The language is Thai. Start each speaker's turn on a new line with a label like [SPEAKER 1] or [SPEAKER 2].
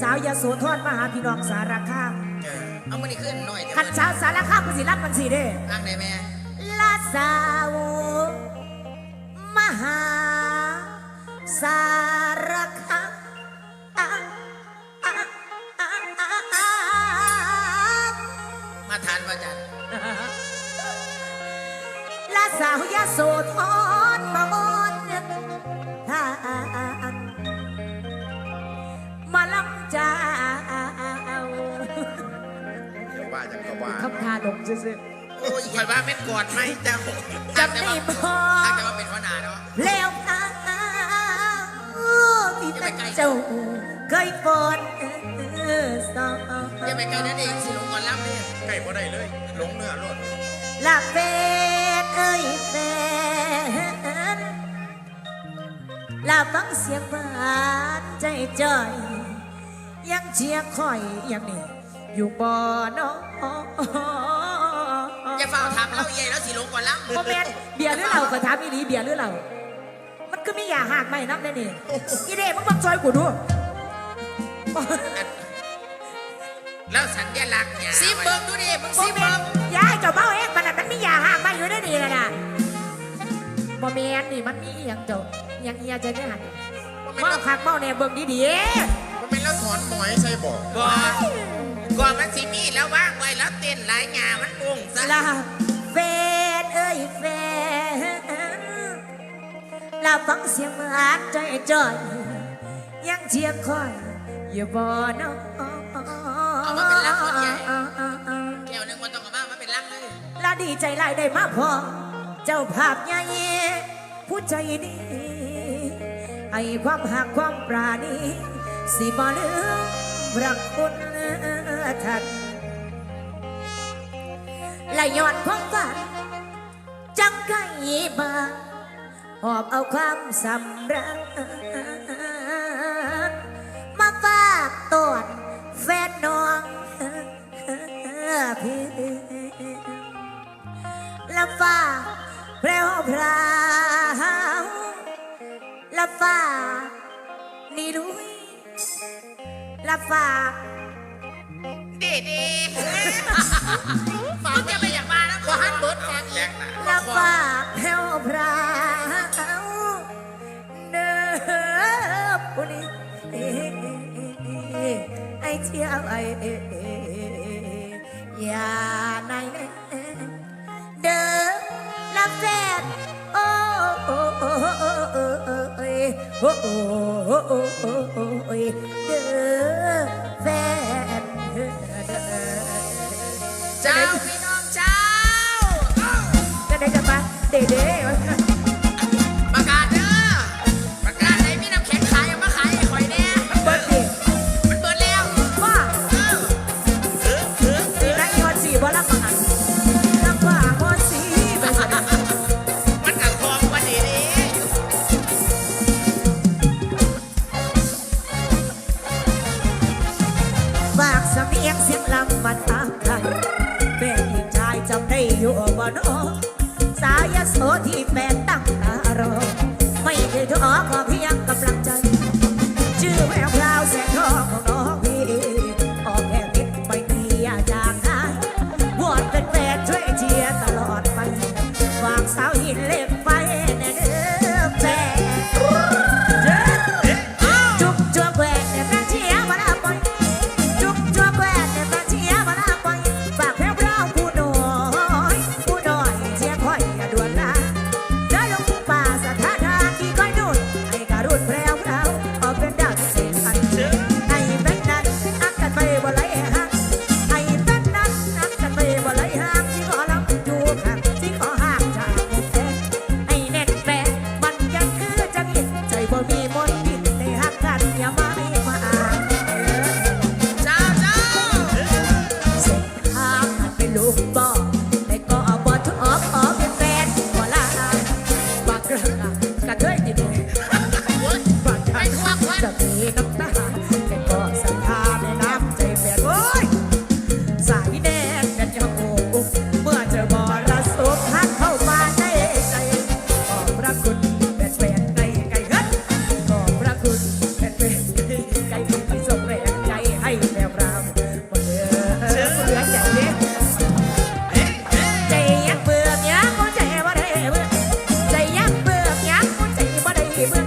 [SPEAKER 1] สธรมาหาพี่น้องสารคาม
[SPEAKER 2] เออเอามันนี่ขึ้นหน่อยเดี๋ยว
[SPEAKER 1] ขัน
[SPEAKER 2] มัน
[SPEAKER 1] เช้าวสารคามก็สิรับมันสิเด้
[SPEAKER 2] อ้างได้แม่
[SPEAKER 1] ลาสาวมหาสารคาม
[SPEAKER 2] มาทานมาจัน
[SPEAKER 1] ลาสาวยาโสธร
[SPEAKER 3] ว่า
[SPEAKER 1] คำทาลงซื่อ
[SPEAKER 2] โอ้ยข่อยว่าเป็นกอดไหมเจ้า
[SPEAKER 1] ๆจำได้บ่
[SPEAKER 2] ถ้าจะว่าเป็นหัวหน้าเนาะ
[SPEAKER 1] แล้วพาพี่ตาเจ้าเคยปนสอง
[SPEAKER 2] อย่าไปไกลนั่นเองสิลงก่อนรับเนี่ย
[SPEAKER 3] ใกล้บ่ได้เลยหลงเนื้อรด
[SPEAKER 1] ลาเฟนเอ้ยแฟนลาฟังเสียงบานใจจ่อย ยังเชียร์คอยอย่างนี้อยู่บ่เนาะ
[SPEAKER 2] อย่ ใหญ่แล้วสิลงก่อนรับ
[SPEAKER 1] โมเมนเบียร์หรือเหล้าก็ถามอีหลีเบียร์หรือเหล้ามันก็ม่อยาหักไม่นับแน่นี่อีเด้มึงบังซอยกูดู
[SPEAKER 2] แล้วสัญลักษณ์เนี่ยซิมเบิ้งดูดิมึง
[SPEAKER 1] โม
[SPEAKER 2] ซิม
[SPEAKER 1] เม
[SPEAKER 2] เบิ้
[SPEAKER 1] น
[SPEAKER 2] ง
[SPEAKER 1] ยายเจ้าเบ้าเองมันน่ะมันม่อยาหักไม่อยู่ได้ดีเลยนะโมเมนนี่มันมีอหย่างเจ้าอหย่างเอียใจได้หัน
[SPEAKER 2] มันเมาแล้ว
[SPEAKER 1] คักเมาเนี่ยเบิ่งดี
[SPEAKER 3] มันเป็นแล้วถอนหมอยใช่บอก
[SPEAKER 2] ก่อนก่อนมันสิมีแล้วว่างไว้แล้วเต้นหลายงามันปุ้งซะ
[SPEAKER 1] ๆลา แฟนเอ้ยแฟนลาฟังเสียงมันใจจ่อย ยังเชียร์คอยอยู่บ่เนาะ
[SPEAKER 2] เอามาเป็นรักคนใหญ่ แก้วหนึงมันต้องเอามามาเป็นรักเลย
[SPEAKER 1] ลาดีใจหลายได้มาพอ เจ้าภาพใหญ่ผู้ใจดีให้ความหักความปราณีสิบ่ลืมรักคุณท่าน และย้อนความฝัน จังไก่มาหอบเอาความสำรักมาฝากตอนแฟนน้องพี่ละฟ้าแพรวพราวละฟ้านี่ลุยละฟ้า
[SPEAKER 2] เด็ดฟังจะไม่อยากมานะขอฮันเบิร์ดฟังอีก
[SPEAKER 1] ละฟ้าแผ่วพราวเนิบปุ่นไอเที่ยวไออย่าในเดินละแฟนโอ้โอ้โอ้โอ้โอ้โอ้โอ้โอ้โอ้โอ้เด้อแฟน
[SPEAKER 2] หินเล็
[SPEAKER 1] กไฟ Keep